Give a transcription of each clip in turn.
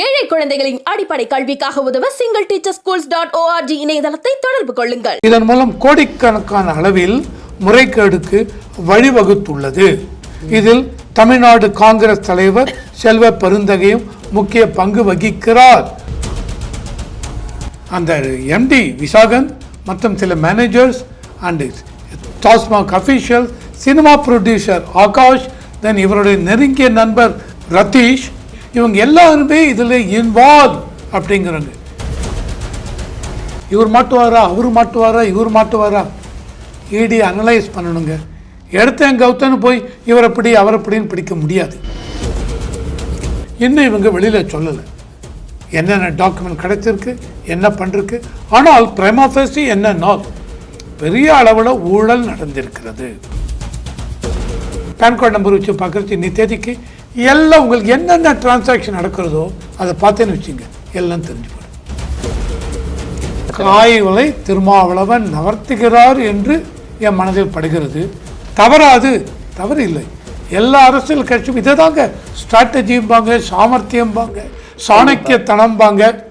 ஏழை குழந்தைகளின் அடிப்படை கல்விக்காக உதவ single teacher schools dot O R G இணையதளத்தை தொடர்பு கொள்ளுங்கள். இதன் மூலம் கோடிக்கணக்கான அளவில் முறைகேடுக்கு வழிவகுத்துள்ளது. இதில் தமிழ்நாடு காங்கிரஸ் தலைவர் செல்வ பெருந்தகையும் முக்கிய பங்கு வகிக்கிறார். அந்த எம்டி விசாகன் மற்றும் சில managers and TASMAC official cinema producer Akash then இவருடைய நெருங்கிய நண்பர் ரதீஷ் இவங்க எல்லாருமே இதில் இன்வால்வ் அப்படிங்கிறாங்க. இவர் மாட்டுவாரா? அவர் மாட்டுவாரா? இவர் மாட்டுவாரா? இடி அனலைஸ் பண்ணணுங்க. எடுத்தேன் கௌத்தன்னு போய் இவர் அப்படி அவர் அப்படின்னு பிடிக்க முடியாது. இன்னும் இவங்க வெளியில் சொல்லலை. என்னென்ன டாக்குமெண்ட் கிடைச்சிருக்கு? என்ன பண்ணிருக்கு ஆனால் பிரேமாஃபேசி என்ன பெரிய அளவில் ஊழல் நடந்திருக்கிறது. பேன் கார்டு நம்பர் வச்சு பார்க்குறது இன்னி தேதிக்கு எல்லாம் உங்களுக்கு என்னென்ன டிரான்சாக்ஷன் நடக்கிறதோ அதை பார்த்தேன்னு வச்சுங்க. எல்லாம் தெரிஞ்சு காய்களை திருமாவளவன் நவர்த்துகிறார் என்று என் மனதில் படுகிறது. தவறாது. தவறு இல்லை. எல்லா அரசியல் கட்சியும் இதை தாங்க ஸ்ட்ராட்டஜிம்பாங்க சாமர்த்தியம்பாங்க சாணக்கியத்தனம்பாங்க.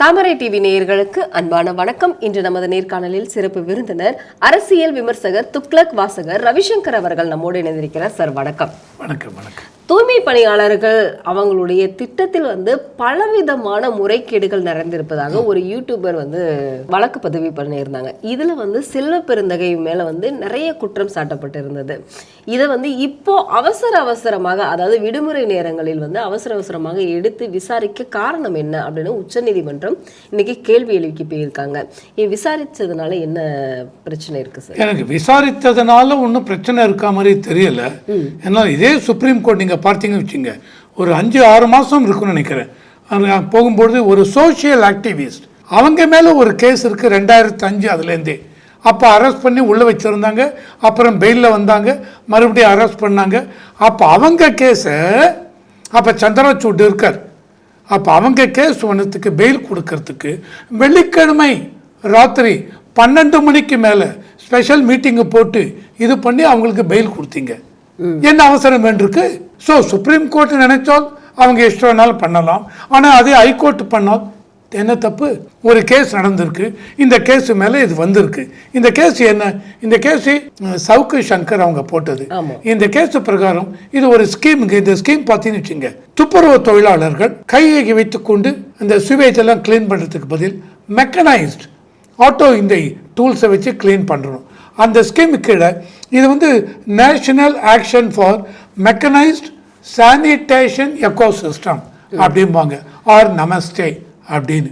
தாமரை டிவி நேயர்களுக்கு அன்பான வணக்கம். இன்று நமது நேர்காணலில் சிறப்பு விருந்தினர் அரசியல் விமர்சகர் துக்ளக் வாசகர் ரவிசங்கர் அவர்கள் நம்மோடு இணைந்திருக்கிறார். சார் வணக்கம். வணக்கம் வணக்கம். தூய்மை பணியாளர்கள் அவங்களுடைய திட்டத்தில் வந்து பலவிதமான முறைகேடுகள் நிறைந்திருப்பதாக ஒரு யூடியூபர் வந்து வழக்கு பதிவு பண்ணியிருந்தாங்க. இதுல வந்து செல்வ பெருந்தகை மேல வந்து நிறைய குற்றம் சாட்டப்பட்டிருந்தது. இதை வந்து இப்போ அவசர அவசரமாக அதாவது விடுமுறை நேரங்களில் வந்து அவசர அவசரமாக எடுத்து விசாரிக்க காரணம் என்ன அப்படின்னு உச்சநீதிமன்றம் இன்னைக்கு கேள்வி எழுப்பி போயிருக்காங்க. இது விசாரிச்சதுனால என்ன பிரச்சனை இருக்கு சார்? எனக்கு விசாரித்ததுனால ஒன்றும் பிரச்சனை இருக்கா மாதிரி தெரியல. ஏன்னா இதே சுப்ரீம் கோர்ட் நீங்கள் பார்த்தீங்கன்னு வச்சுங்க. ஒரு அஞ்சு ஆறு மாதம் இருக்குன்னு நினைக்கிறேன். போகும்பொழுது ஒரு சோஷியல் ஆக்டிவிஸ்ட் அவங்க மேலே ஒரு கேஸ் இருக்குது ரெண்டாயிரத்து அஞ்சு அதுலேருந்தே. அப்போ அரெஸ்ட் பண்ணி உள்ளே வச்சுருந்தாங்க அப்புறம் பெயிலில் வந்தாங்க மறுபடியும் அரெஸ்ட் பண்ணாங்க. அப்போ அவங்க கேஸை அப்போ சந்திரசூட் இருக்கார். அப்போ அவங்க கேஸ் ஒன்றத்துக்கு பெயில் கொடுக்கறதுக்கு வெள்ளிக்கிழமை ராத்திரி பன்னெண்டு மணிக்கு மேலே ஸ்பெஷல் மீட்டிங்கை போட்டு இது பண்ணி அவங்களுக்கு பெயில் கொடுத்தீங்க. என்ன அவசரம் வேண்டிருக்கு ஸோ சுப்ரீம் கோர்ட் நினைச்சால் அவங்க இஷ்டம் வேணாலும் பண்ணலாம். ஆனால் அதே ஹைகோர்ட் பண்ணால் என்ன தப்பு? ஒரு கேஸ் நடந்திருக்கு. இந்த கேஸ் மேலே இது வந்திருக்கு. இந்த கேஸ் என்ன? இந்த கேஸ் சவுக்கு சங்கர் அவங்க போட்டது. இந்த கேஸ் பிரகாரம் இது ஒரு ஸ்கீமுங்க இந்த ஸ்கீம் பார்த்தீங்கன்னு வச்சுங்க. துப்புரவு தொழிலாளர்கள் கையை வைத்துக்கொண்டு இந்த சுவேஜ் எல்லாம் க்ளீன் பண்ணுறதுக்கு பதில் மெக்கனைஸ்ட் ஆட்டோ இந்த டூல்ஸை வச்சு க்ளீன் பண்ணுறோம் அந்த ஸ்கீம் கீழே இது வந்து national action for mechanised sanitation ecosystem அப்படிம்பாங்க. ஆர் நமஸ்டே அப்படின்னு.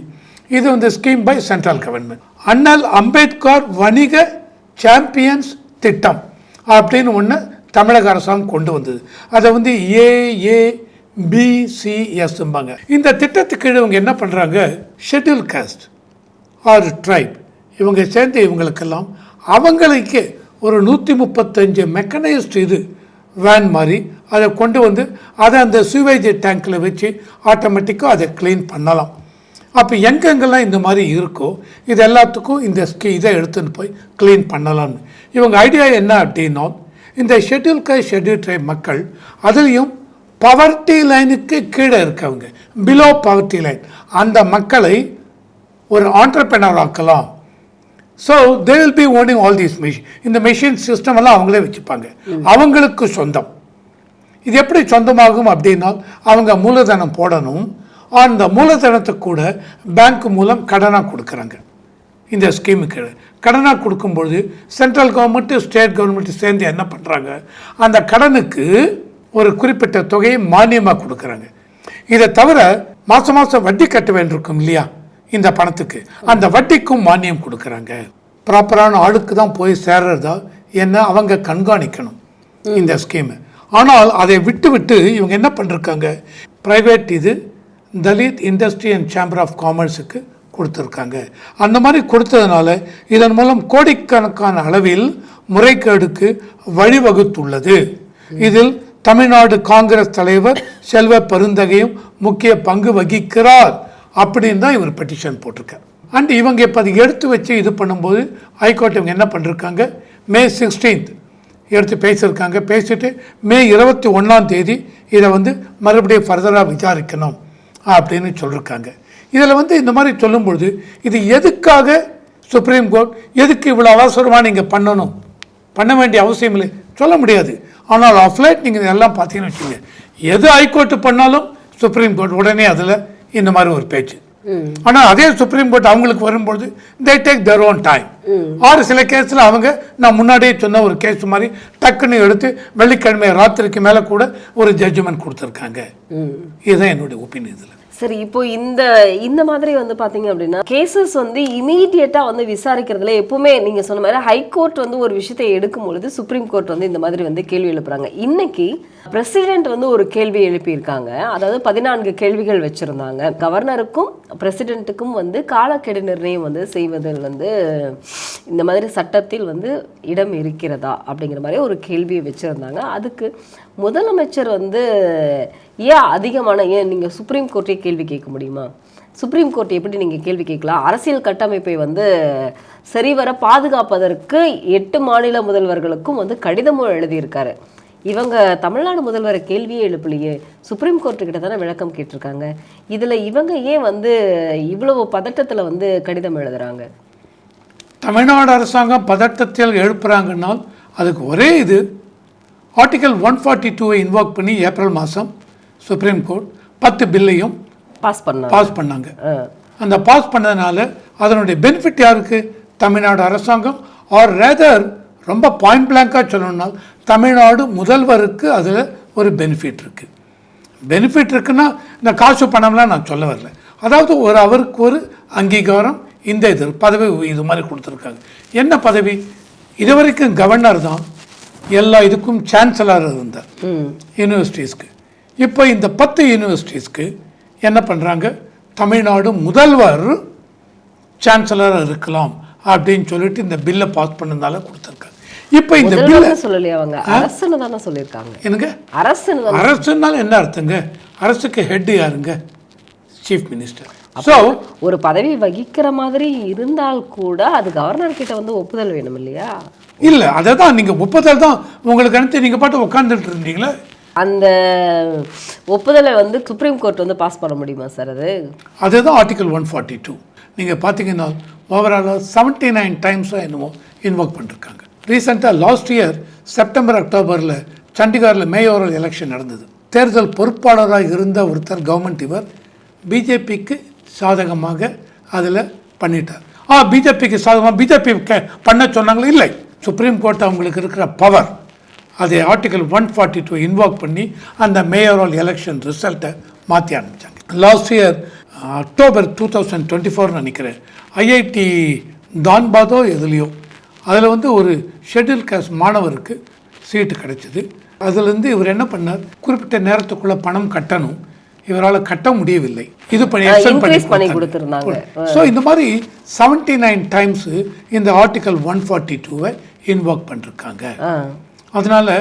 இது வந்து ஸ்கீம் பை சென்ட்ரல் கவர்மெண்ட் அண்ணல் அம்பேத்கர் வணிக சாம்பியன்ஸ் திட்டம் அப்படின்னு ஒன்று தமிழக அரசாங்கம் கொண்டு வந்தது. அதை வந்து ஏஏ பிசிஎஸ்ம்பாங்க இந்த திட்டத்துக்கு கீழே இவங்க என்ன பண்ணுறாங்க ஷெட்யூல் காஸ்ட் ஆர் ட்ரைப் இவங்க சேர்ந்து இவங்களுக்கெல்லாம் அவங்களுக்கே ஒரு நூற்றி முப்பத்தஞ்சு மெக்கனைஸ்ட் இது வேன் மாதிரி அதை கொண்டு வந்து அதை அந்த சுவேஜ் டேங்க்கில் வச்சு ஆட்டோமேட்டிக்காக அதை க்ளீன் பண்ணலாம். அப்போ எங்கெங்கெல்லாம் இந்த மாதிரி இருக்கோ இது எல்லாத்துக்கும் இந்த ஸ்கீ இதை எடுத்துன்னு போய் க்ளீன் பண்ணலாம்னு. இவங்க ஐடியா என்ன அப்படின்னா இந்த ஷெட்யூல் காஸ்ட் ஷெட்யூல் ட்ரைப் மக்கள் அதுலேயும் பவர்ட்டி லைனுக்கு கீழே இருக்கவங்க பிலோ பவர்ட்டி லைன் அந்த மக்களை ஒரு ஆண்டர்பெனர் ஆக்கலாம். So they will be owning all these machine இந்த மிஷின் சிஸ்டம் எல்லாம் அவங்களே வச்சுப்பாங்க. அவங்களுக்கு சொந்தம். இது எப்படி சொந்தமாகும் அப்படின்னா அவங்க மூலதனம் போடணும். அந்த மூலதனத்தை கூட பேங்க் மூலம் கடனாக கொடுக்குறாங்க. இந்த ஸ்கீமுக்கு கடனாக கொடுக்கும்பொழுது சென்ட்ரல் கவர்மெண்ட்டு ஸ்டேட் கவர்மெண்ட்டு சேர்ந்து என்ன பண்ணுறாங்க அந்த கடனுக்கு ஒரு குறிப்பிட்ட தொகையை மானியமாக கொடுக்குறாங்க. இதை தவிர மாதம் மாதம் வட்டி கட்ட வேண்டியிருக்கும் இல்லையா? இந்த பணத்துக்கு. அந்த வட்டிக்கும் மானியம் கொடுக்குறாங்க. ப்ராப்பரான ஆளுக்கு தான் போய் சேர்றதா என்ன அவங்க கண்காணிக்கணும் இந்த ஸ்கீமு. ஆனால் அதை விட்டு விட்டு இவங்க என்ன பண்ணிருக்காங்க? ப்ரைவேட் இது Dalit industry and chamber of காமர்ஸுக்கு கொடுத்துருக்காங்க. அந்த மாதிரி கொடுத்ததுனால இதன் மூலம் கோடிக்கணக்கான அளவில் முறைகேடுக்கு வழிவகுத்துள்ளது. இதில் தமிழ்நாடு காங்கிரஸ் தலைவர் செல்வ பெருந்தகையும் முக்கிய பங்கு வகிக்கிறார். அப்படின்னு தான் இவர் பெட்டிஷன் போட்டிருக்கார். அண்ட் இவங்க இப்போ அதை எடுத்து வச்சு இது பண்ணும்போது ஹைகோர்ட் இவங்க என்ன பண்ணிருக்காங்க? மே சிக்ஸ்டீன்த் எடுத்து பேசியிருக்காங்க. பேசிட்டு மே இருபத்தி ஒன்றாம் தேதி இதை வந்து மறுபடியும் ஃபர்தராக விசாரிக்கணும் அப்படின்னு சொல்லியிருக்காங்க இதில் வந்து இந்த மாதிரி சொல்லும்பொழுது இது எதுக்காக சுப்ரீம் கோர்ட் எதுக்கு இவ்வளோ அவசரமாக நீங்கள் பண்ணணும்? பண்ண வேண்டிய அவசியம் இல்லை. சொல்ல முடியாது. ஆனால் ஆஃப்லைட் நீங்கள் இதெல்லாம் பார்த்தீங்கன்னு வச்சுங்க எது ஹைகோர்ட்டு பண்ணாலும் சுப்ரீம் கோர்ட் உடனே அதில் இந்த மாதிரி ஒரு பேச்சு. ஆனால் அதே சுப்ரீம் கோர்ட் அவங்களுக்கு வரும்பொழுது they take their own time ஆறு சில கேஸில் அவங்க நான் முன்னாடியே சொன்ன ஒரு கேஸ் மாதிரி டக்குன்னு எடுத்து வெள்ளிக்கிழமை ராத்திரிக்கு மேலே கூட ஒரு ஜட்ஜ்மெண்ட் கொடுத்துருக்காங்க. இதுதான் என்னுடைய ஒப்பீனியன் இதில். சரி இப்போ இந்த இந்த மாதிரி வந்து பாத்தீங்க அப்படின்னா கேசஸ் வந்து இமீடியட்டா வந்து விசாரிக்கிறதுல எப்பவுமே நீங்க சொன்ன மாதிரி ஹைகோர்ட் வந்து ஒரு விஷயத்தை எடுக்கும் பொழுது சுப்ரீம் கோர்ட் வந்து இந்த மாதிரி வந்து கேள்வி எழுப்புறாங்க. இன்னைக்கு பிரசிடென்ட் வந்து ஒரு கேள்வி எழுப்பியிருக்காங்க. அதாவது பதினான்கு கேள்விகள் வச்சுருந்தாங்க. கவர்னருக்கும் பிரசிடென்ட்டுக்கும் வந்து காலக்கெடு நிர்ணயம் வந்து செய்வதில் வந்து இந்த மாதிரி சட்டத்தில் வந்து இடம் இருக்கிறதா அப்படிங்கிற மாதிரி ஒரு கேள்வியை வச்சுருந்தாங்க. அதுக்கு முதலமைச்சர் வந்து ஏன் அதிகமான ஏன் நீங்கள் சுப்ரீம் கோர்ட்டே கேள்வி கேட்க முடியுமா? சுப்ரீம் கோர்ட் எப்படி நீங்கள் கேள்வி கேட்கலாம்? அரசியல் கட்டமைப்பை வந்து சரிவர பாதுகாப்பதற்கு எட்டு மாநில முதல்வர்களுக்கும் வந்து கடிதமும் எழுதியிருக்காரு. இவங்க தமிழ்நாடு முதல்வரை கேள்வியே எழுப்பலையே. சுப்ரீம் கோர்ட்டு கிட்ட தானே விளக்கம் கேட்டிருக்காங்க. இதில் இவங்க ஏன் வந்து இவ்வளவு பதட்டத்தில் வந்து கடிதம் எழுதுறாங்க? தமிழ்நாடு அரசாங்கம் பதட்டத்தில் எழுப்புறாங்கன்னால் அதுக்கு ஒரே இது. ஆர்டிகல் ஒன் ஃபார்ட்டி டூவை இன்வோக் பண்ணி ஏப்ரல் மாதம் சுப்ரீம் கோர்ட் பத்து பில்லையும் பாஸ் பண்ணாங்க. பாஸ் பண்ணாங்க. அந்த பாஸ் பண்ணதுனால அதனுடைய பெனிஃபிட் யாருக்கு? தமிழ்நாடு அரசாங்கம் ஆர் ரேதர் ரொம்ப பாயிண்ட் பிளாங்காக சொல்லணும்னால் தமிழ்நாடு முதல்வருக்கு அதில் ஒரு பெனிஃபிட் இருக்குது பெனிஃபிட் இருக்குன்னா இந்த காசு பணம்லாம் நான் சொல்ல வரல. அதாவது ஒரு அவருக்கு ஒரு அங்கீகாரம் இந்த இது பதவி இது மாதிரி கொடுத்துருக்காங்க. என்ன பதவி? இது வரைக்கும் கவர்னர் தான் எல்லா இதுக்கும் சான்சலர் இருந்தார். யூனிவர்சிட்டிஸ்க்கு இப்போ இந்த பத்து யூனிவர்சிட்டிஸ்க்கு என்ன பண்ணுறாங்க தமிழ்நாடு முதல்வர் சான்சலராக இருக்கலாம் அப்படின்னு சொல்லிட்டு இந்த பில்லை பாஸ் பண்ணதால கொடுத்துருக்காங்க. இப்போ இந்த பில்லை சொல்லலையே அவங்க. அரசுன்னு தானே சொல்லியிருக்காங்க. எனக்கு அரசுன்னு அரசுனால என்ன அர்த்தங்க? அரசுக்கு ஹெட் யாருங்க? சீஃப் மினிஸ்டர் ஸோ ஒரு பதவி வகிக்கிற மாதிரி இருந்தால் கூட அது கவர்னர் கிட்ட வந்து ஒப்புதல் வேணும் இல்லையா? இல்லை அதை தான் நீங்கள் ஒப்புதல் தான் உங்களுக்கு அடுத்து நீங்கள் பாட்டு உட்காந்துட்டு இருந்தீங்களே. அந்த ஒப்புதலை வந்து சுப்ரீம் கோர்ட் வந்து பாஸ் பண்ண முடியுமா சார் அது? அதுதான் ஆர்டிகல் ஒன் ஃபார்ட்டி டூ நீங்கள் பார்த்தீங்கன்னா ஓவராலாக செவன்ட்டி நைன் டைம்ஸாக என்னமோ இன்வோக் பண்ணிருக்காங்க. ரீசெண்டாக லாஸ்ட் இயர் செப்டம்பர் அக்டோபரில் சண்டிகாரில் மேயோரல் எலெக்ஷன் நடந்தது. தேர்தல் பொறுப்பாளராக இருந்த ஒருத்தர் கவர்மெண்ட் இவர் பிஜேபிக்கு சாதகமாக அதில் பண்ணிட்டார். ஆ பிஜேபிக்கு சாதகமாக பிஜேபி பண்ண சொன்னாங்களே? இல்லை. சுப்ரீம் கோர்ட் அவங்களுக்கு இருக்கிற பவர் அதை article one forty two invoke பண்ணி அந்த மேயரல் எலெக்ஷன் ரிசல்ட்டை மாற்றி ஆரம்பித்தாங்க last year October two thousand twenty ஃபோர்னு நினைக்கிறேன் ஐஐடி தான்பாதோ எதுலேயோ அதில் வந்து ஒரு ஷெட்யூல் காஸ்ட் மாணவருக்கு சீட்டு கிடைச்சிது. அதுலேருந்து இவர் என்ன பண்ணார்? குறிப்பிட்ட நேரத்துக்குள்ளே பணம் கட்டணும். இவரால் கட்ட முடியவில்லை. இது பண்ணி. கொடுத்திருந்தாங்க. ஸோ இந்த மாதிரி செவன்ட்டி நைன் டைம்ஸு இந்த ஆர்டிகல் ஒன் ஃபார்ட்டி டூவை இன்வாக் பண்ணிருக்காங்க. அதனால்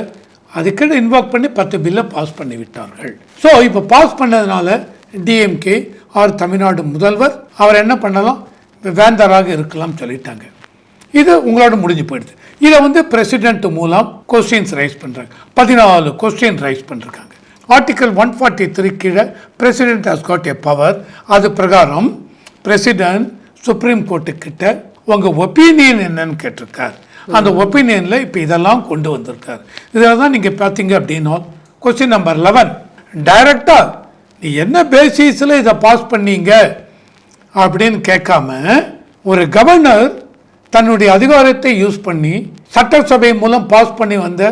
அதுக்கிட்ட இன்வாக் பண்ணி பத்து பில்லை பாஸ் பண்ணி விட்டார்கள். ஸோ இப்போ பாஸ் பண்ணதுனால டிஎம்கே ஆர் தமிழ்நாடு முதல்வர் அவர் என்ன பண்ணலாம்? வேந்தராக இருக்கலாம் சொல்லிட்டாங்க. இது உங்களோட முடிஞ்சு போயிடுது. இதை வந்து பிரசிடென்ட் மூலம் கொஸ்டின்ஸ் ரைஸ் பண்ணுறாங்க பதினாலு கொஸ்டின் ரைஸ் பண்ணிருக்காங்க ஆர்டிகல் ஒன் ஃபார்ட்டி த்ரீ கீழே president has got a power அது பிரகாரம் பிரசிடென்ட் சுப்ரீம் கோர்ட்டு கிட்ட உங்கள் ஒப்பீனியன் என்னன்னு கேட்டிருக்கார். அந்த ஒப்பீனியனில் இப்போ இதெல்லாம் கொண்டு வந்திருக்கார். இதில் தான் நீங்கள் பார்த்தீங்க அப்படின்னா கொஸ்டின் நம்பர் லெவன் டைரக்டாக நீ என்ன பேசிஸில் இதை பாஸ் பண்ணீங்க? அப்படின்னு கேட்காம ஒரு கவர்னர் தன்னுடைய அதிகாரத்தை யூஸ் பண்ணி சட்டசபை மூலம் பாஸ் பண்ணி வந்த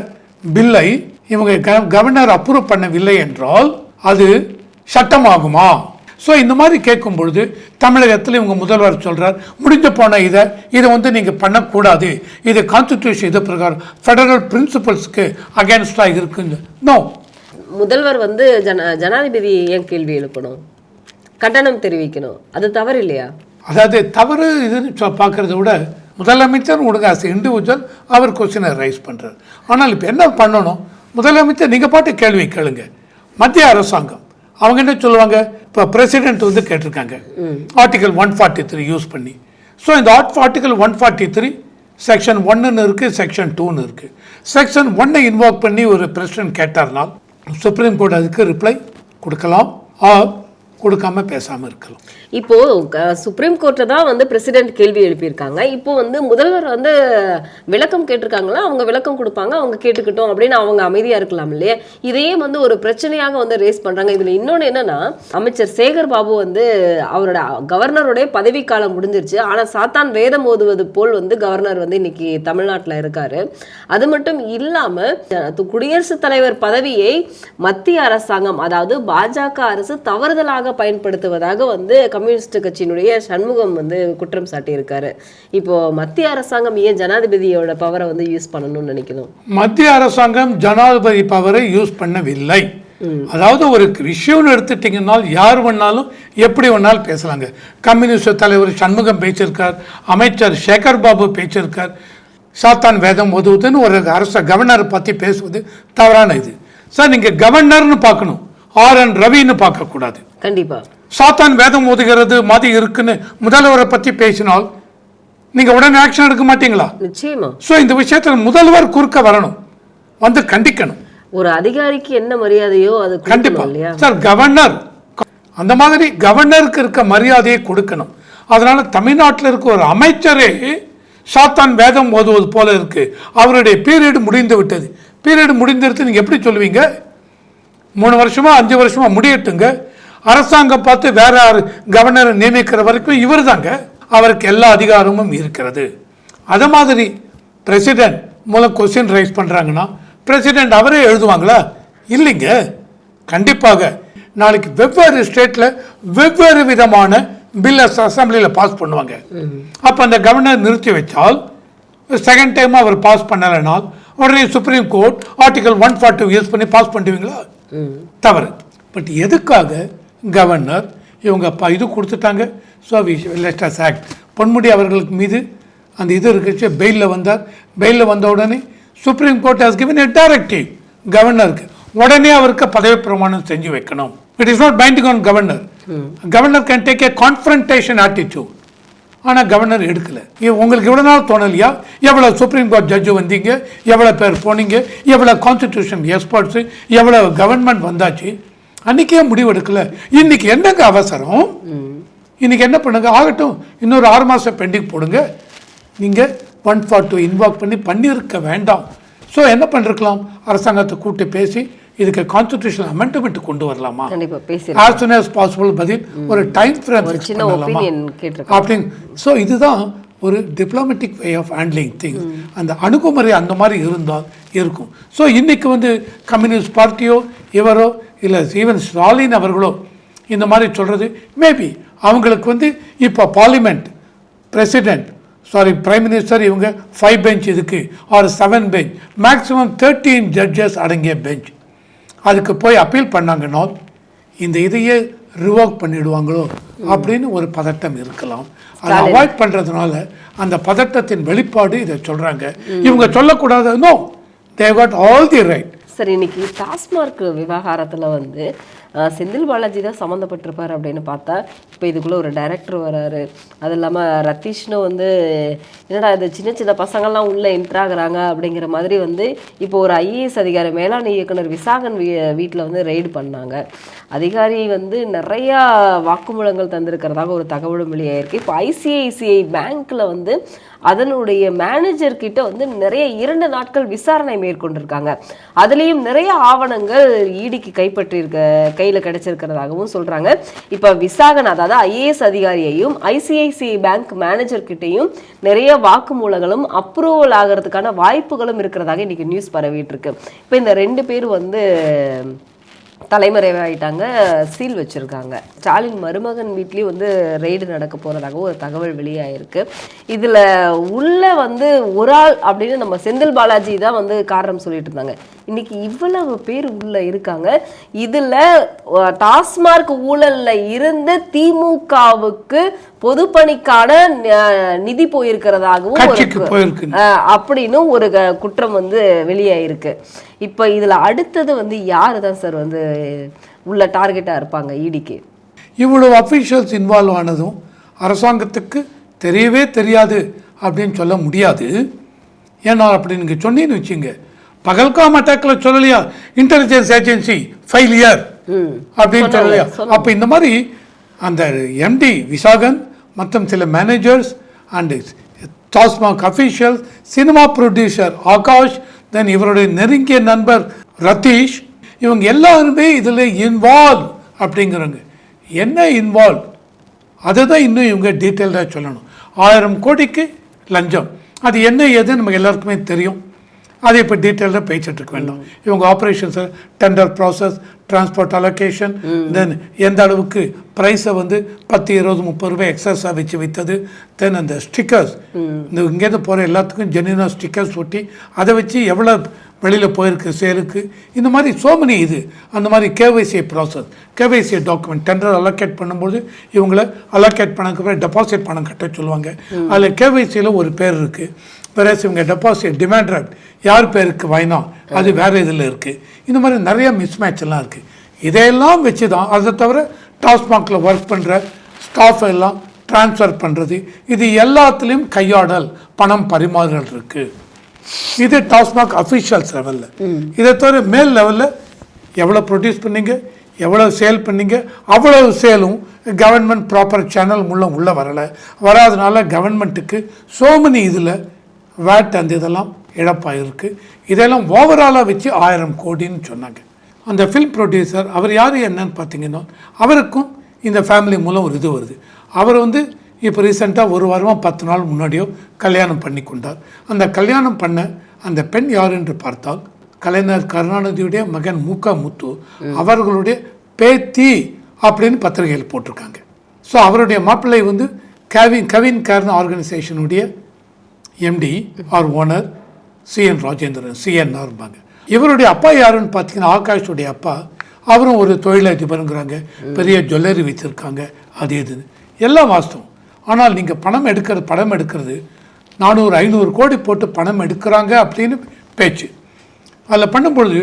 பில்லை இவங்க கவர்னர் அப்ரூவ் பண்ணவில்லை என்றால் அது சட்டமாகுமா? ஸோ இந்த மாதிரி கேட்கும் பொழுது தமிழகத்தில் இவங்க முதல்வர் சொல்றார் முடிஞ்சு போன இதை இதை வந்து நீங்கள் பண்ணக்கூடாது. இது கான்ஸ்டிடியூஷன் இது பிரகாரம். ஃபெடரல் பிரின்சிபல்ஸ்க்கு அகேன்ஸ்டாக இருக்குன்னு. நோ முதல்வர் வந்து ஜன ஜனாதிபதி ஏன் கேள்வி எழுப்பணும்? கண்டனம் தெரிவிக்கணும். அது தவறு இல்லையா அதாவது தவறு இதுன்னு பார்க்கறத விட முதலமைச்சர் உடுங்க as இண்டிவிஜுவல் அவர் கொஸ்டினை ரைஸ் பண்ணுறாரு ஆனால் இப்போ என்ன பண்ணணும்? முதலமைச்சர் நீங்கள் பாட்டு கேள்வி கேளுங்க. மத்திய அரசாங்கம் அவங்க என்ன சொல்லுவாங்க? இப்போ பிரசிடென்ட் வந்து கேட்டிருக்காங்க. Article one forty three use பண்ணி. ஸோ இந்த art article one forty three section ஒன்றுன்னு இருக்குது செக்ஷன் டூன்னு இருக்குது செக்ஷன் ஒன்னை இன்வால்வ் பண்ணி ஒரு பிரசிடென்ட் கேட்டார்னால் சுப்ரீம் கோர்ட் அதுக்கு ரிப்ளை கொடுக்கலாம். ஆர் கொடுக்காம பேசாமல் இருக்கலாம். இப்போது க- சுப்ரீம் கோர்ட்டை தான் வந்து பிரசிடென்ட் கேள்வி எழுப்பியிருக்காங்க. இப்போ வந்து முதல்வர் வந்து விளக்கம் கேட்டிருக்காங்களா? அவங்க விளக்கம் கொடுப்பாங்க அவங்க கேட்டுக்கிட்டோம் அப்படின்னு அவங்க அமைதியாக இருக்கலாம் இல்லையா? இதையே வந்து ஒரு பிரச்சனையாக வந்து ரேஸ் பண்ணுறாங்க இதில் இன்னொன்று என்னென்னா அமைச்சர் சேகர் பாபு வந்து அவரோட கவர்னருடைய பதவிக்காலம் முடிஞ்சிருச்சு. ஆனால் சாத்தான் வேதம் ஓதுவது போல் வந்து கவர்னர் வந்து இன்னைக்கு தமிழ்நாட்டில் இருக்காரு. அது மட்டும் இல்லாமல் குடியரசுத் தலைவர் பதவியை மத்திய அரசாங்கம் அதாவது பாஜக அரசு தவறுதலாக பயன்படுத்துவதாக வந்து கம்யூனிஸ்ட் கட்சியினுடைய சண்முகம் வந்து குற்றம் சாட்டியிருக்காரு. இப்போ மத்திய அரசாங்கம் ஏன் ஜனாதிபதியோட பவரை வந்து யூஸ் பண்ணணும்னு நினைக்கணும் மத்திய அரசாங்கம் ஜனாதிபதி பவரை யூஸ் பண்ணவில்லை. அதாவது ஒரு விஷயம்னு எடுத்துட்டீங்கன்னா யார் வேணாலும் எப்படி வேணாலும் பேசலாங்க. கம்யூனிஸ்ட் தலைவர் சண்முகம் பேசியிருக்கார் அமைச்சர் சேகர் பாபு பேசியிருக்கார். சாத்தான் வேதம் ஓதுவதுன்னு ஒரு அரச கவர்னர் பற்றி பேசுவது தவறான இது. சார் நீங்கள் கவர்னர்னு பார்க்கணும். ஆர் என் ரவின்னு பார்க்கக்கூடாது. கண்டிப்பா. சாத்தான் வேதம் ஓதுகிறது மாதிரி இருக்குன்னு முதல்வரை பற்றி பேசினால் நீங்கள் உடனே ஆக்ஷன் எடுக்க மாட்டீங்களா? நிச்சயமா. ஸோ இந்த விஷயத்தில் முதல்வர் குறுக்க வரணும். வந்து கண்டிக்கணும். ஒரு அதிகாரிக்கு என்ன மரியாதையோ அது கண்டிப்பா. சார் கவர்னர் அந்த மாதிரி கவர்னருக்கு இருக்க மரியாதையை கொடுக்கணும். அதனால தமிழ்நாட்டில் இருக்க ஒரு அமைச்சரே சாத்தான் வேதம் ஓதுவது போல இருக்கு. அவருடைய பீரியட் முடிந்து விட்டது. பீரியட் முடிந்திருத்து நீங்க எப்படி சொல்லுவீங்க? மூணு வருஷமா அஞ்சு வருஷமா முடியட்டுங்க. அரசாங்கம் பார்த்து வேற யாரு கவர்னரை நியமிக்கிற வரைக்கும் இவர் தாங்க அவருக்கு எல்லா அதிகாரமும் இருக்கிறது. அது மாதிரி பிரசிடென்ட் மூலம் கொஸ்டின் ரைஸ் பண்ணுறாங்கன்னா பிரசிடென்ட் அவரே எழுதுவாங்களா? இல்லைங்க. கண்டிப்பாக. நாளைக்கு வெவ்வேறு ஸ்டேட்டில் வெவ்வேறு விதமான பில்லை அசம்பிளியில் பாஸ் பண்ணுவாங்க. அப்போ அந்த கவர்னர் நிறுத்தி வச்சால் செகண்ட் டைம் அவர் பாஸ் பண்ணலைனால் உடனே Supreme Court article one forty use பண்ணி பாஸ் பண்ணுவீங்களா? தவறு. பட் எதுக்காக கவர்னர் இவங்க ப- இது கொடுத்துட்டாங்க. ஸோ லெஸ்டஸ் ஆக்ட் பொன்முடி அவர்களுக்கு மீது அந்த இது இருக்குச்சு பெயிலில் வந்தார். பெயிலில் வந்த உடனே Supreme Court has given a directive. கவர்னருக்கு. உடனே அவருக்கு பதவி பிரமாணம் செஞ்சு வைக்கணும். It is not binding on governor governor can take a confrontation attitude ஆனால் கவர்னர் எடுக்கல. உங்களுக்கு இவ்வளோ நாள் தோணலையா எவ்வளோ சுப்ரீம் கோர்ட் ஜட்ஜு வந்தீங்க? எவ்வளோ பேர் போனீங்க? எவ்வளோ கான்ஸ்டிடியூஷன் எக்ஸ்பர்ட்ஸு எவ்வளோ கவர்மெண்ட் வந்தாச்சு? அன்றைக்கே முடிவு எடுக்கல இன்னைக்கு என்னங்க அவசரம்? இன்னைக்கு என்ன பண்ணுங்க? ஆகட்டும் இன்னொரு ஆறு மாதம் பெண்டிங் போடுங்க. நீங்கள் ஒன் ஃபார் டூ இன்வால்வ் பண்ணி பண்ணியிருக்க வேண்டாம். ஸோ என்ன பண்ணிருக்கலாம்? அரசாங்கத்தை கூப்பிட்டு பேசி இதுக்கு கான்ஸ்டிடியூஷன் அமெண்ட்மெண்ட் கொண்டு வரலாமா? ஆஸ் soon as possible பதில் ஒரு டைம் ஃப்ரேம் ஒப்பீனியன் கேட்டிருக்கேன். அப்படின்னு. ஸோ இதுதான் ஒரு diplomatic way of handling things அந்த அணுகுமுறை அந்த மாதிரி இருந்தால் இருக்கும். ஸோ இன்னைக்கு வந்து கம்யூனிஸ்ட் பார்ட்டியோ இவரோ இல்லை ஈவன் ஸ்டாலின் அவர்களோ இந்த மாதிரி சொல்கிறது மேபி அவங்களுக்கு வந்து இப்போ parliament president sorry prime minister இவங்க ஃபைவ் பெஞ்ச் இதுக்கு or seven bench maximum thirteen judges அடங்கிய பெஞ்ச் அதுக்கு போய் அப்பீல் பண்ணாங்கன்னா இந்த இதையே ரிவோக் பண்ணிடுவாங்களோ அப்படின்னு ஒரு பதட்டம் இருக்கலாம். அதை அவாய்ட் பண்ணுறதுனால அந்த பதட்டத்தின் வெளிப்பாடு இதை சொல்கிறாங்க இவங்க சொல்லக்கூடாது no they got all the right சரி இன்னைக்கு டாஸ்மார்க் விவகாரத்தில் வந்து செந்தில் பாலாஜி தான் சம்மந்தப்பட்டிருப்பார் அப்படின்னு பார்த்தா இப்போ இதுக்குள்ளே ஒரு டைரக்டர் வராரு. அது இல்லாமல் ரத்தீஷ்னு வந்து என்னடா இது சின்ன சின்ன பசங்கள்லாம் உள்ளே என்ட்ராகிறாங்க அப்படிங்கிற மாதிரி வந்து இப்போ ஒரு ஐஏஎஸ் அதிகாரி மேலாண் இயக்குனர் விசாகன் வீ வீட்டில் வந்து ரெய்டு பண்ணாங்க. அதிகாரி வந்து நிறையா வாக்குமூலங்கள் தந்திருக்கிறதாக ஒரு தகவலும் வெளியாயிருக்கு. இப்போ ஐசிஐசிஐ பேங்க்கில் வந்து அதனுடைய மேனேஜர் கிட்ட வந்து நிறைய இரண்டு நாட்கள் விசாரணை மேற்கொண்டிருக்காங்க. அதுலேயும் நிறைய ஆவணங்கள் ஈடிக்கு கைப்பற்றியிருக்க கை கையில் கிடைச்சிருக்கிறதாகவும் சொல்றாங்க. இப்போ விசாகன் அதாவது ஐஏஎஸ் அதிகாரியையும் ஐசிஐசிஐ பேங்க் மேனேஜர்கிட்டையும் நிறைய வாக்குமூலங்களும் அப்ரூவல் ஆகிறதுக்கான வாய்ப்புகளும் இருக்கிறதாக இன்றைக்கி நியூஸ் பரவிட்டு இருக்கு இப்போ இந்த ரெண்டு பேர் வந்து தலைமறைவாயிட்டாங்க சீல் வச்சிருக்காங்க. ஸ்டாலின் மருமகன் வீட்லேயும் வந்து ரெய்டு நடக்க போகிறதாக ஒரு தகவல் வெளியாகிருக்கு இதில் உள்ள வந்து ஒரு ஆள் அப்படின்னு நம்ம செந்தில் பாலாஜி தான் வந்து காரணம் சொல்லிட்டு இருந்தாங்க. இன்னைக்கு இவ்வளவு பேர் உள்ள இருக்காங்க. இதுல டாஸ்மார்க் ஊழல்ல இருந்து திமுகவுக்கு பொதுப்பணிக்கான நிதி போயிருக்கிறதாகவும் அப்படின்னு ஒரு குற்றம் வந்து வெளியாயிருக்கு. இப்ப இதுல அடுத்தது வந்து யாரு தான் சார் வந்து உள்ள டார்கெட்டா இருப்பாங்க இடிக்கு? இவ்வளவு அஃபீஷியல்ஸ் இன்வால்வ் ஆனதும் அரசாங்கத்துக்கு தெரியவே தெரியாது அப்படின்னு சொல்ல முடியாது. ஏன்னா அப்படி நீங்கள் சொன்னீங்கன்னு வச்சுங்க பகல்காம் அட்டாக்ல சொல்லலையா? இன்டெலிஜென்ஸ் ஏஜென்சி ஃபெயிலியர் அப்படின்னு சொல்லலையா? அப்போ இந்த மாதிரி அந்த எம்டி விசாகன் மற்றும் சில managers and TASMAC official cinema producer Akash then இவருடைய நெருங்கிய நண்பர் ரதீஷ் இவங்க எல்லாருமே இதில் இன்வால்வ் அப்படிங்கிறாங்க. என்ன இன்வால்வ் அதை தான் இன்னும் இவங்க டீட்டெயில்டாக சொல்லணும். ஆயிரம் கோடிக்கு லஞ்சம். அது என்ன ஏதுன்னு நமக்கு எல்லாருக்குமே தெரியும். அதை இப்போ டீட்டெயிலாக பேசிட்டு இருக்க வேண்டாம். இவங்க operations tender process transport allocation then எந்த அளவுக்கு ப்ரைஸை வந்து பத்து இருபது முப்பது ரூபாய் எக்ஸஸாக வச்சு விற்றது தென் அந்த ஸ்டிக்கர்ஸ் இந்த இங்கேருந்து போகிற எல்லாத்துக்கும் ஜென்யூனாக ஸ்டிக்கர்ஸ் ஒட்டி அதை வச்சு எவ்வளோ வெளியில் போயிருக்கு சேலுக்கு இந்த மாதிரி சோமனி இது. அந்த மாதிரி KYC process KYC document tender allocate பண்ணும்போது இவங்கள அலோகேட் பண்ணதுக்கு டெபாசிட் பணம் கட்ட சொல்லுவாங்க. அதில் கேவைசியில் ஒரு பேர் இருக்குது வேற இவங்க டெபாசிட் டிமாண்ட் ரைட் யார் பேருக்கு வாங்கினா அது வேறு இதில் இருக்குது இந்த மாதிரி நிறைய மிஸ்மேட்ச் எல்லாம் இருக்குது இதையெல்லாம் வச்சு தான் அதை தவிர டாஸ்மாகில் ஒர்க் பண்ணுற ஸ்டாஃப் எல்லாம் ட்ரான்ஸ்ஃபர் பண்ணுறது இது எல்லாத்துலேயும் கையாடல் பணம் பரிமாறுதல் இருக்குது இது டாஸ்மாக் அஃபிஷியல்ஸ் லெவலில் இதை தவிர மேல் லெவலில் எவ்வளோ ப்ரொடியூஸ் பண்ணீங்க எவ்வளோ சேல் பண்ணீங்க அவ்வளவு சேலும் கவர்மெண்ட் ப்ராப்பர் சேனல் உள்ள உள்ளே வரலை. வராதனால கவர்மெண்ட்டுக்கு சோமனி இதில் வேட் அந்த இதெல்லாம் இழப்பாயிருக்கு. இதெல்லாம் ஓவராலாக வச்சு ஆயிரம் கோடின்னு சொன்னாங்க. அந்த ஃபில்ம் ப்ரொடியூசர் அவர் யார் என்னன்னு பார்த்தீங்கன்னா அவருக்கும் இந்த ஃபேமிலி மூலம் ஒரு இது வருது. அவர் வந்து இப்போ ரீசெண்டாக ஒரு வாரமாக பத்து நாள் முன்னாடியோ கல்யாணம் பண்ணி கொண்டார். அந்த கல்யாணம் பண்ண அந்த பெண் யார் என்று பார்த்தால் கலைஞர் கருணாநிதியுடைய மகன் மூக்கா முத்து அவர்களுடைய பேத்தி அப்படின்னு பத்திரிகையில் போட்டிருக்காங்க. ஸோ அவருடைய மாப்பிள்ளை வந்து Kavin Kavin Kare ஆர்கனைசேஷனுடைய MD or owner C N Rajendran சிஎன்ஆர்பாங்க இவருடைய அப்பா யாருன்னு பார்த்தீங்கன்னா ஆகாஷுடைய அப்பா. அவரும் ஒரு தொழிலதிபருங்கிறாங்க. பெரிய ஜுவல்லரி வச்சுருக்காங்க அது இதுன்னு. எல்லாம் வாஸ்தவம். ஆனால் நீங்கள் பணம் எடுக்கிறது படம் எடுக்கிறது நானூறு ஐநூறு கோடி போட்டு பணம் எடுக்கிறாங்க அப்படின்னு பேச்சு. அதில் பண்ணும்பொழுது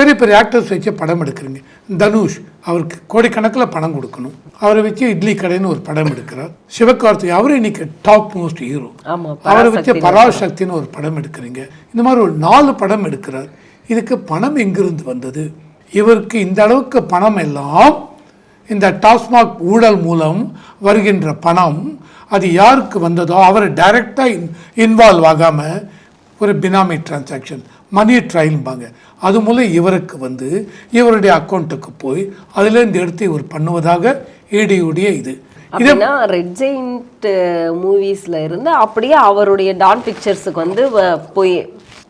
பெரிய பெரிய ஆக்டர்ஸ் வச்சு படம் எடுக்கிறீங்க. தனுஷ் அவருக்கு கோடிக்கணக்கில் பணம் கொடுக்கணும். அவரை வச்சு இட்லி கடைன்னு ஒரு படம் எடுக்கிறார். சிவகார்த்திகை அவரு இன்னைக்கு டாப் மோஸ்ட் ஹீரோ அவரை வச்சு பராசக்தின்னு ஒரு படம் எடுக்கிறீங்க. இந்த மாதிரி ஒரு நாலு படம் எடுக்கிறார். இதுக்கு பணம் எங்கிருந்து வந்தது? இவருக்கு இந்த அளவுக்கு பணம் எல்லாம் இந்த டாஸ்மாக் ஊழல் மூலம் வருகின்ற பணம் அது யாருக்கு வந்ததோ அவர் டைரெக்டாக இன்வால்வ் ஆகாமல் ஒரு பினாமி டிரான்சாக்ஷன் மணி ட்ரையல்பாங்க அது மூலம் இவருக்கு வந்து இவருடைய அக்கௌண்ட்டுக்கு போய் அதுலேருந்து எடுத்து இவர் பண்ணுவதாக ஈடியுடைய இது. அப்படின்னா ரெட் ஜெயிண்ட் மூவிஸ்ல இருந்து அப்படியே அவருடைய டான் பிக்சர்ஸுக்கு வந்து போய்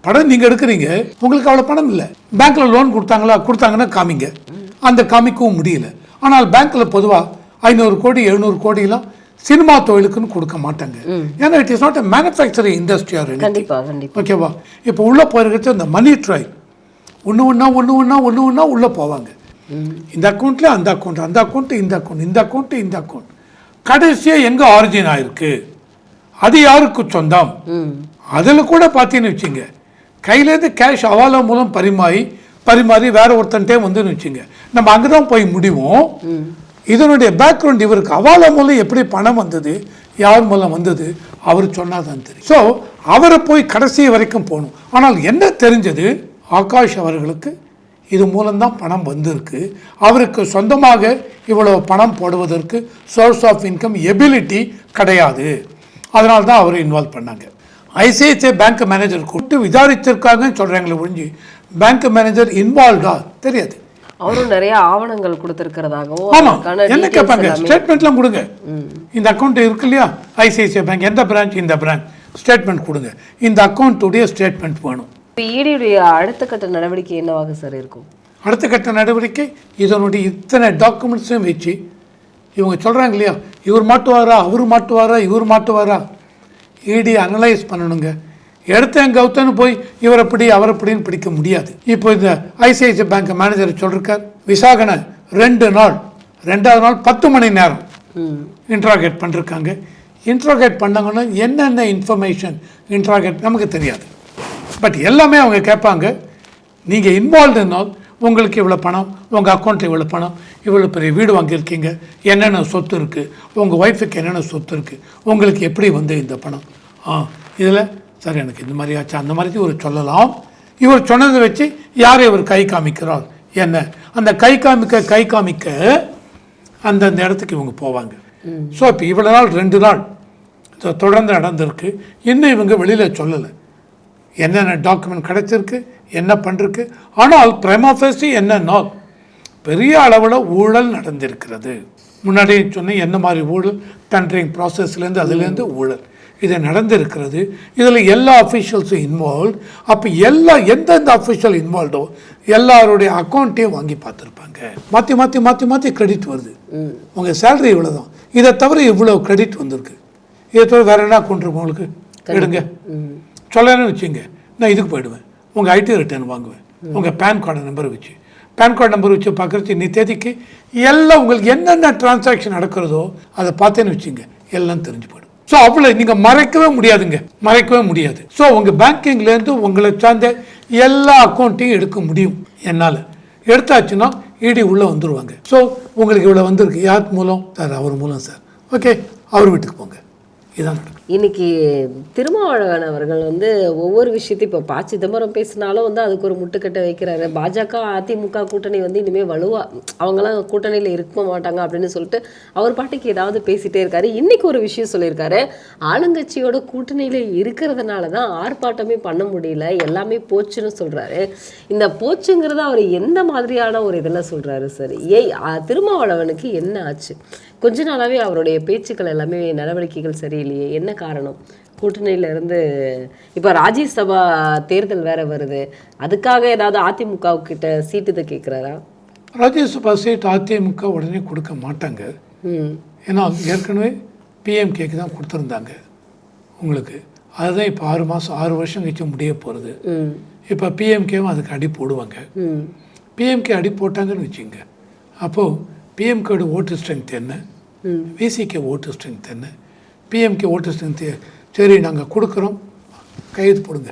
படம் நீங்கள் எடுக்கிறீங்க உங்களுக்கு அவ்வளோ பணம் இல்லை. பேங்க்ல லோன் கொடுத்தாங்களா கொடுத்தாங்கன்னா காமிங்க. அந்த காமிக்கவும் முடியல. ஆனால் பேங்க்ல பொதுவாக ஐநூறு கோடி எழுநூறு கோடிலாம் சினிமா தொழிலுக்குன்னு கொடுக்க மாட்டாங்க. ஏன்னா it is not a manufacturing industry or கண்டிப்பா கண்டிப்பா. ஓகேவா இப்போ உள்ளே போயிருக்கிறது இந்த மணி ட்ரையல் ஒன்று ஒன்றா ஒன்று ஒன்றா ஒன்று ஒன்றா உள்ளே போவாங்க. இந்த அக்கௌண்ட்ல அந்த அக்கௌண்ட் அந்த அக்கௌண்ட் இந்த அக்கௌண்ட் இந்த அக்கௌண்ட் இந்த அக்கௌண்ட் கடைசியாக எங்கே ஆரிஜின் ஆயிருக்கு? அது யாருக்கு சொந்தம்? அதில் கூட பார்த்தீங்கன்னு வச்சுங்க கையிலேருந்து கேஷ் அவாலா மூலம் பரிமாறி பரிமாறி வேற ஒருத்தன்ட்டே வந்துன்னு வச்சுங்க நம்ம அங்கே தான் போய் முடிவோம். இதனுடைய பேக்ரவுண்ட் இவருக்கு அவாலா மூலம் எப்படி பணம் வந்தது யார் மூலம் வந்தது அவர் சொன்னாதான் தெரியும். ஸோ அவரை போய் கடைசி வரைக்கும் போகணும். ஆனால் என்ன தெரிஞ்சது? ஆகாஷ் அவர்களுக்கு இது மூலம்தான் பணம் வந்திருக்கு. அவருக்கு சொந்தமாக இவ்வளவு பணம் போடுவதற்கு சோர்ஸ் ஆஃப் இன்கம் எபிலிட்டி கிடையாது. அதனால தான் அவரை இன்வால்வ் பண்ணாங்க. ஐசிஐசிஐ பேங்க் மேனேஜர் கூப்பிட்டு விசாரிச்சிருக்காங்கன்னு சொல்கிறாங்களே ஒழிஞ்சு பேங்க் மேனேஜர் இன்வால்வ்டா தெரியாது. அவரும் நிறைய ஆவணங்கள் கொடுத்திருக்கிறதாகவும் ஆமாம் என்ன கேட்பாங்க? ஸ்டேட்மெண்ட்லாம் கொடுங்க. இந்த அக்கௌண்ட் இருக்கு இல்லையா? ஐசிஐசிஐ பேங்க் எந்த பிரான்ச் இந்த பிரான்ச் ஸ்டேட்மெண்ட் கொடுங்க. இந்த அக்கௌண்ட்டுடைய ஸ்டேட்மெண்ட் வேணும். இப்ப ஈடியுடைய அடுத்த கட்ட நடவடிக்கை என்னவாக சார் இருக்கும்? அடுத்த கட்ட நடவடிக்கை இதனுடைய இத்தனை டாக்குமெண்ட்ஸையும் வச்சு இவங்க சொல்கிறாங்க இல்லையா இவர் மாட்டுவாரா அவர் மாட்டுவாரா இவர் மாட்டுவாரா? இடி அனலைஸ் பண்ணணுங்க. எடுத்தேன் கௌத்தன்னு போய் இவர் அப்படி அவர் அப்படின்னு பிடிக்க முடியாது. இப்போ இந்த ஐசிஐசிஐ பேங்க் மேனேஜர் சொல்லிருக்கார் விசாகனை ரெண்டு நாள் ரெண்டாவது நாள் பத்து மணி நேரம் இன்ட்ராகேட் பண்ணிருக்காங்க. இன்ட்ராகேட் பண்ணாங்கன்னா என்னென்ன இன்ஃபர்மேஷன் இன்ட்ராகேட் நமக்கு தெரியாது. பட் எல்லாமே அவங்க கேட்பாங்க. நீங்கள் இன்வால்வ்டுனால் உங்களுக்கு இவ்வளோ பணம் உங்கள் அக்கௌண்ட்டில் இவ்வளோ பணம் இவ்வளோ பெரிய வீடு வாங்கியிருக்கீங்க என்னென்ன சொத்து இருக்குது உங்கள் ஒய்ஃபுக்கு என்னென்ன சொத்து இருக்குது உங்களுக்கு எப்படி வந்து இந்த பணம்? ஆ இதில் சார் எனக்கு இந்த மாதிரி ஆச்சு அந்த மாதிரி ஒரு சொல்லலாம். இவர் சொன்னதை வச்சு யார் இவர் கை காமிக்கிறார்? என்ன? அந்த கை காமிக்க கை காமிக்க அந்தந்த இடத்துக்கு இவங்க போவாங்க. ஸோ இப்போ இவ்வளோ நாள் ரெண்டு நாள் தொடர்ந்து நடந்திருக்கு. இன்னும் இவங்க வெளியில் சொல்லலை. என்னென்ன டாக்குமெண்ட் கிடைச்சிருக்கு என்ன பண்ணிருக்கு ஆனால் பிரேமாஃபேசி என்னன்னா பெரிய அளவில் ஊழல் நடந்திருக்கிறது. முன்னாடியே சொன்னேன் என்ன மாதிரி ஊழல்? டெண்டரிங் ப்ராசஸ்லேருந்து அதுலேருந்து ஊழல். இது நடந்திருக்கிறது. இதில் எல்லா அஃபிஷியல்ஸும் இன்வால்வ் அப்போ எல்லா எந்தெந்த அஃபிஷியல் இன்வால்வ்டோ எல்லாருடைய அக்கௌண்ட்டையும் வாங்கி பார்த்துருப்பாங்க. மாற்றி மாற்றி மாற்றி மாற்றி கிரெடிட் வருது. உங்கள் சேலரி இவ்வளோ தான் இதை தவிர இவ்வளோ கிரெடிட் வந்திருக்கு. இதை தவிர வேறு என்ன அக்கௌண்ட் இருக்கு உங்களுக்கு? எடுங்க. சொல்லணும்னு வச்சுங்க. நான் இதுக்கு போயிடுவேன். உங்கள் ஐடி ரிட்டர்ன் வாங்குவேன். உங்கள் பேன் கார்டு நம்பர் வச்சு. பேன் கார்டு நம்பர் வச்சு பார்க்குறது இன்னி தேதிக்கு எல்லாம் உங்களுக்கு என்னென்ன டிரான்சாக்ஷன் நடக்கிறதோ அதை பார்த்தேன்னு வச்சுங்க. எல்லாம் தெரிஞ்சு போயிடும். ஸோ அவ்வளோ நீங்கள் மறைக்கவே முடியாதுங்க. மறைக்கவே முடியாது. ஸோ உங்கள் பேங்கிங்லேருந்து உங்களை சார்ந்த எல்லா அக்கௌண்ட்டையும் எடுக்க முடியும். என்னால். எடுத்தாச்சுன்னா இடி உள்ளே வந்துடுவாங்க ஸோ உங்களுக்கு இவ்வளோ வந்திருக்கு. யார் மூலம்? சார் அவர் மூலம் சார். ஓகே அவர் வீட்டுக்கு போங்க. இதான். இன்னைக்கு திருமாவளவன் அவர்கள் வந்து ஒவ்வொரு விஷயத்தையும் இப்போ பா சிதம்பரம் பேசினாலும் வந்து அதுக்கு ஒரு முட்டுக்கட்டை வைக்கிறாரு. பாஜக அதிமுக கூட்டணி வந்து இனிமேல் வலுவா அவங்களாம் கூட்டணியில் இருக்க மாட்டாங்க அப்படின்னு சொல்லிட்டு அவர் பாட்டுக்கு ஏதாவது பேசிட்டே இருக்காரு. இன்னைக்கு ஒரு விஷயம் சொல்லியிருக்காரு. ஆளுங்கட்சியோட கூட்டணியில் இருக்கிறதுனால தான் ஆர்ப்பாட்டமே பண்ண முடியல. எல்லாமே போச்சுன்னு சொல்றாரு. இந்த போச்சுங்கிறத அவர் எந்த மாதிரியான ஒரு இதில் சொல்றாரு? சார் ஏய் திருமாவளவனுக்கு என்ன ஆச்சு? கொஞ்ச நாளாவே அவருடைய பேச்சுக்கள் எல்லாமே நடவடிக்கைகள் சரியில்லையே என்ன காரணம்? கூட்டணியில இருந்து இப்போ ராஜ்யசபா தேர்தல் வேற வருது. அதுக்காக ஏதாவது அதிமுக கிட்ட சீட்டு இதை கேட்குறாரா ராஜ்யசபா சீட் அதிமுக உடனே கொடுக்க மாட்டாங்க. ம். ஏன்னா ஏற்கனவே பிஎம்கேக்கு தான் கொடுத்துருந்தாங்க உங்களுக்கு. அதுதான் இப்போ ஆறு மாதம் ஆறு வருஷம் கழிச்சு முடிய போகிறது இப்போ பிஎம்கேவும் அதுக்கு அடி போடுவாங்க. ம். பிஎம்கே அடி போட்டாங்கன்னு வச்சுங்க அப்போது பிஎம்கேட ஓட்டு ஸ்ட்ரென்த் என்ன? விசிகே ஓட்டு ஸ்ட்ரென்த் என்ன? பிஎம்கே ஓட்டு ஸ்ட்ரென்த் சரி நாங்கள் கொடுக்குறோம். கையெழுத்து போடுங்க.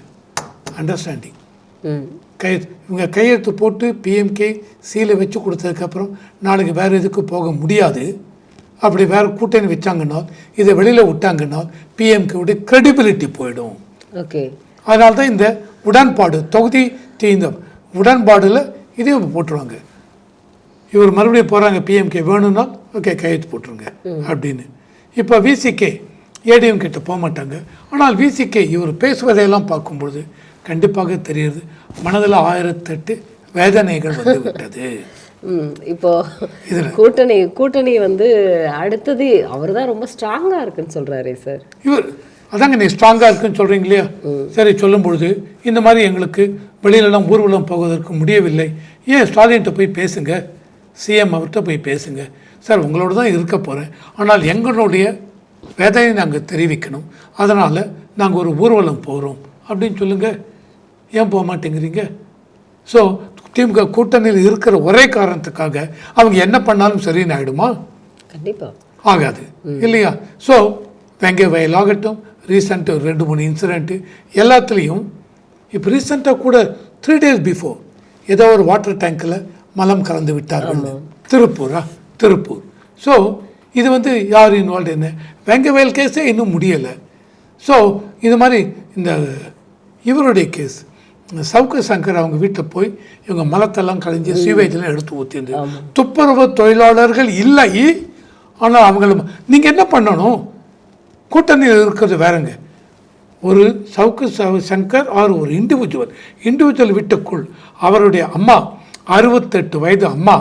அண்டர்ஸ்டாண்டிங் கையெழுத்து இவங்க கையெழுத்து போட்டு பிஎம்கே சீலை வச்சு கொடுத்ததுக்கப்புறம் நாளைக்கு வேறு எதுக்கு போக முடியாது. அப்படி வேறு கூட்டணி வச்சாங்கன்னா இதை வெளியில் விட்டாங்கன்னா பிஎம்கேவுடைய credibility போயிடும். ஓகே. அதனால தான் இந்த உடன்பாடு தொகுதி இந்த உடன்பாடில் இதையும் போட்டுருவாங்க. இவர் மறுபடியும் போகிறாங்க பிஎம்கே வேணும்னா ஓகே கையெழுத்து போட்டுருங்க அப்படின்னு. இப்போ விசிகே ஏடிஎம் கிட்ட போக மாட்டாங்க. ஆனால் விசிகே இவர் பேசுவதையெல்லாம் பார்க்கும்பொழுது கண்டிப்பாக தெரியுது மனதில் ஆயிரத்தெட்டு வேதனைகள் வந்து விட்டது இப்போ. கூட்டணி கூட்டணி வந்து அடுத்தது அவர் தான் ரொம்ப ஸ்ட்ராங்காக இருக்குன்னு சொல்றாரே சார் இவர் அதாங்க நீ ஸ்ட்ராங்காக இருக்குன்னு சொல்கிறீங்க இல்லையா? சரி சொல்லும் பொழுது இந்த மாதிரி எங்களுக்கு வெளியிலலாம் ஊர்வலம் போவதற்கு முடியவில்லை. ஏன் ஸ்டாலின்கிட்ட போய் பேசுங்க? சிஎம் அவர்கிட்ட போய் பேசுங்க. சார் உங்களோட தான் இருக்க போகிறேன் ஆனால் எங்களுடைய வேதனையை நாங்கள் தெரிவிக்கணும். அதனால் நாங்கள் ஒரு ஊர்வலம் போகிறோம் அப்படின்னு சொல்லுங்கள் ஏன் போக மாட்டேங்கிறீங்க? ஸோ திமுக கூட்டணியில் இருக்கிற ஒரே காரணத்துக்காக அவங்க என்ன பண்ணாலும் சரின்னு ஆகிடுமா கண்டிப்பா. ஆகாது. இல்லையா? ஸோ வெங்கை வயல் ஆகட்டும். ரீசெண்டாக ரெண்டு மூணு இன்சிடெண்ட்டு எல்லாத்துலேயும் இப்போ ரீசெண்டாக கூட த்ரீ டேஸ் பிஃபோர் ஏதோ ஒரு வாட்டர் டேங்க்கில் மலம் கலந்து விட்டார்கள் திருப்பூரா? திருப்பூர். ஸோ இது வந்து யார் இன்வால்வ் என்ன? வெங்கை வயல் கேஸே இன்னும் முடியலை. ஸோ இது மாதிரி இந்த இவருடைய கேஸ். சவுக்கு சங்கர் அவங்க வீட்டில் போய் இவங்க மலத்தெல்லாம் கலைஞ்சி சீவேஜெல்லாம் எடுத்து ஊற்றிருந்து துப்புரவு தொழிலாளர்கள் இல்லை. ஆனால் அவங்கள நீங்கள் என்ன பண்ணணும்? கூட்டணியில் இருக்கிறது வேறங்க. ஒரு சவுக்கு சவ- சங்கர் ஆர் ஒரு இண்டிவிஜுவல் இண்டிவிஜுவல் வீட்டுக்குள் அவருடைய அம்மா அறுபத்தெட்டு வயது அம்மா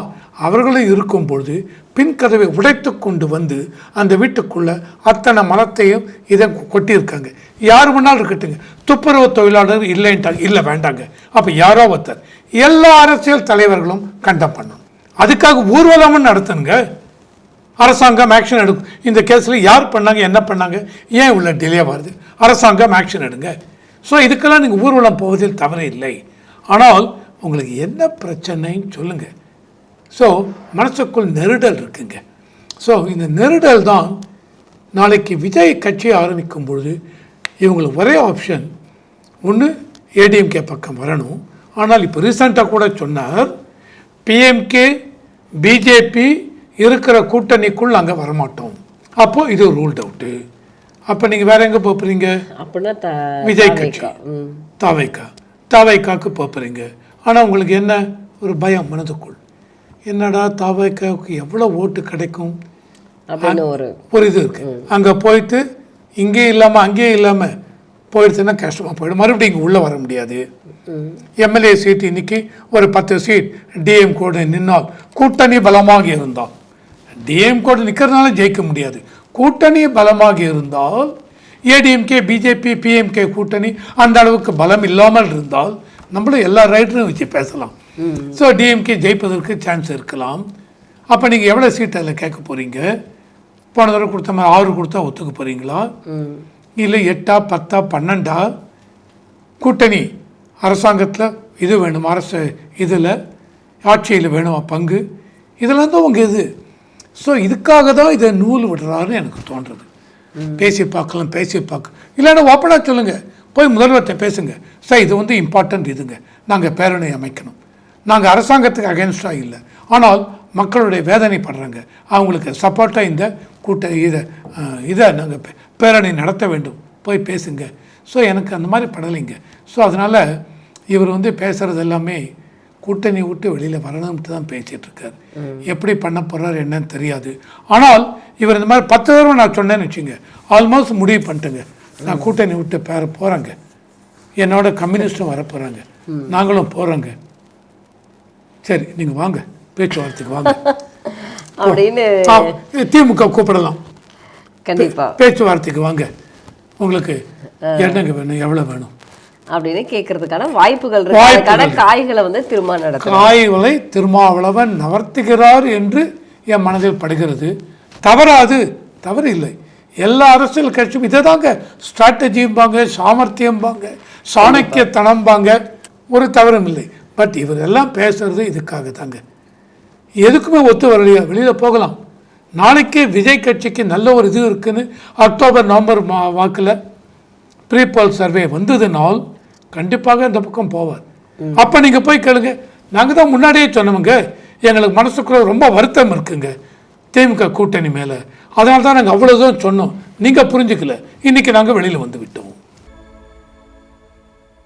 அவர்களும் இருக்கும் பொழுது பின்கதவை உடைத்து கொண்டு வந்து அந்த வீட்டுக்குள்ள அத்தனை மரத்தையும் இதை கொட்டியிருக்காங்க. யார் வேணாலும் இருக்கட்டுங்க துப்புரவு தொழிலாளர் இல்லைன்ட்டாங்க இல்லை வேண்டாங்க. அப்போ யாரோ ஒருத்தர். எல்லா அரசியல் தலைவர்களும் கண்டம் பண்ணணும். அதுக்காக ஊர்வலமும் நடத்தணுங்க. அரசாங்கம் ஆக்ஷன் எடுக்கும். இந்த கேஸில் யார் பண்ணாங்க என்ன பண்ணாங்க ஏன் இவ்வளோ டிலே வருது? அரசாங்கம் ஆக்ஷன் எடுங்க. ஸோ இதுக்கெல்லாம் நீங்கள் ஊர்வலம் போவதில் தவறு இல்லை. ஆனால் உங்களுக்கு என்ன பிரச்சனைன்னு சொல்லுங்கள் ஸோ மனசுக்குள் நெருடல் இருக்குங்க. ஸோ இந்த நெருடல் தான் நாளைக்கு விஜய் கட்சி ஆரம்பிக்கும் பொழுது இவங்களுக்கு ஒரே ஆப்ஷன் ஒன்று ஏடிஎம்கே பக்கம் வரணும். ஆனால் இப்போ ரீசெண்டாக கூட சொன்னார் பிஎம்கே பிஜேபி இருக்கிற கூட்டணிக்குள் அங்கே வரமாட்டோம். அப்போது இது ரூல்ட் அவுட்டு அப்போ நீங்கள் வேற எங்கே போகிறீங்க அப்படின்னா விஜய். கட்சி. தாவைக்கா தாவைக்காக்கு போகிறீங்க ஆனால் உங்களுக்கு என்ன? ஒரு பயம் மனதுக்குள். என்னடா தாவைக்காவுக்கு எவ்வளோ ஓட்டு கிடைக்கும்? ஒரு ஒரு இது இருக்கு. அங்கே போயிட்டு இங்கேயும் இல்லாமல் அங்கேயும் இல்லாமல் போயிடுச்சுன்னா கஷ்டமாக போயிடும். மறுபடியும் இங்கே உள்ளே வர முடியாது. எம்எல்ஏ சீட் இன்னைக்கு ஒரு பத்து சீட். டிஎம் கூட நின்னால் கூட்டணி பலமாக இருந்தால் டிஎம் கூட நிற்கிறதுனால ஜெயிக்க முடியாது. கூட்டணி பலமாக இருந்தால் ஏடிஎம்கே பிஜேபி பிஎம்கே கூட்டணி அந்த அளவுக்கு பலம் இல்லாமல் இருந்தால் நம்மளும் எல்லா ரைட்டரும் வச்சு பேசலாம். ஸோ டிஎம்கே ஜெயிப்பதற்கு சான்ஸ் இருக்கலாம். அப்போ நீங்கள் எவ்வளோ சீட் அதில் கேட்க போகிறீங்க போன தடவை கொடுத்த மாதிரி ஆறு கொடுத்தா ஒத்துக்க போகிறீங்களா இல்லை எட்டா பத்தா பன்னெண்டா? கூட்டணி அரசாங்கத்தில் இது வேணும் அரசு இதில் ஆட்சியில் வேணுமா பங்கு? இதெல்லாம் தான் உங்கள் இது. ஸோ இதுக்காக தான் இதை நூல் விடுறாருன்னு எனக்கு தோன்றுறது பேசி பார்க்கலாம் பேசி பார்க்க. இல்லைன்னா ஓப்பனாக சொல்லுங்கள் போய் முதல்வர்கிட்ட பேசுங்க. சார் இது வந்து இம்பார்ட்டன்ட் இதுங்க. நாங்கள் பேரணி அமைக்கணும். நாங்கள் அரசாங்கத்துக்கு அகேன்ஸ்டாக இல்லை. ஆனால் மக்களுடைய வேதனைப்படுறாங்க அவங்களுக்கு சப்போர்ட்டாக இந்த கூட்ட இதை இதை நாங்கள் பேரணி நடத்த வேண்டும். போய் பேசுங்க. ஸோ எனக்கு அந்த மாதிரி படலைங்க. ஸோ அதனால் இவர் வந்து பேசுகிறது எல்லாமே கூட்டணி விட்டு வெளியில் வரணும்ட்டு தான் பேசிகிட்டு இருக்காரு எப்படி பண்ண போகிறார் என்னன்னு தெரியாது. ஆனால் இவர் இந்த மாதிரி பத்து தடவை நான் சொன்னேன்னு வச்சுங்க ஆல்மோஸ்ட் முடிவு பண்ணிட்டேங்க. நான் கூட்டணி விட்டு பேர போகிறேங்க என்னோட கம்யூனிஸ்டும் வர போகிறாங்க நாங்களும் போகிறோங்க சரி நீங்கள் வாங்க. பேச்சுவார்த்தைக்கு வாங்க. அப்படின்னு திமுக கூப்பிடலாம். கண்டிப்பா. பேச்சுவார்த்தைக்கு வாங்க. உங்களுக்கு என்னங்க வேணும்? எவ்வளோ வேணும்? அப்படின்னு கேட்கறதுக்கான வாய்ப்புகள் இருக்கு. வாய்ப்புகள் அதுக்கான காய்களை வந்து திரும்ப நடத்தும் காய்களை திருமாவளவன் நவர்த்துகிறார் என்று என் மனதில் படுகிறது. தவறாது. தவறு இல்லை. எல்லா அரசியல் கட்சியும் இதை தாங்க ஸ்ட்ராட்டஜிம்பாங்க சாமர்த்தியம்பாங்க சாணக்கியத்தனம்பாங்க. ஒரு தவறும் இல்லை. பட் இவர் எல்லாம் பேசுறது இதுக்காக தாங்க எதுக்குமே ஒத்து வரலையா? வெளியில் போகலாம். நாளைக்கே விஜய் கட்சிக்கு நல்ல ஒரு இது இருக்குன்னு அக்டோபர் நவம்பர் மா வாக்கில் ப்ரீபால் சர்வே வந்ததுனால் கண்டிப்பாக இந்த பக்கம் போவார். அப்போ நீங்கள் போய் கேளுங்க. நாங்கள் தான் முன்னாடியே சொன்னோமுங்க. எங்களுக்கு மனசுக்குள்ள ரொம்ப வருத்தம் இருக்குங்க. திமுக கூட்டணி மேலே. அதனால தான் நாங்கள் அவ்வளோதான் சொன்னோம். நீங்கள் புரிஞ்சுக்கல. இன்றைக்கி நாங்கள் வெளியில் வந்து விட்டோம்.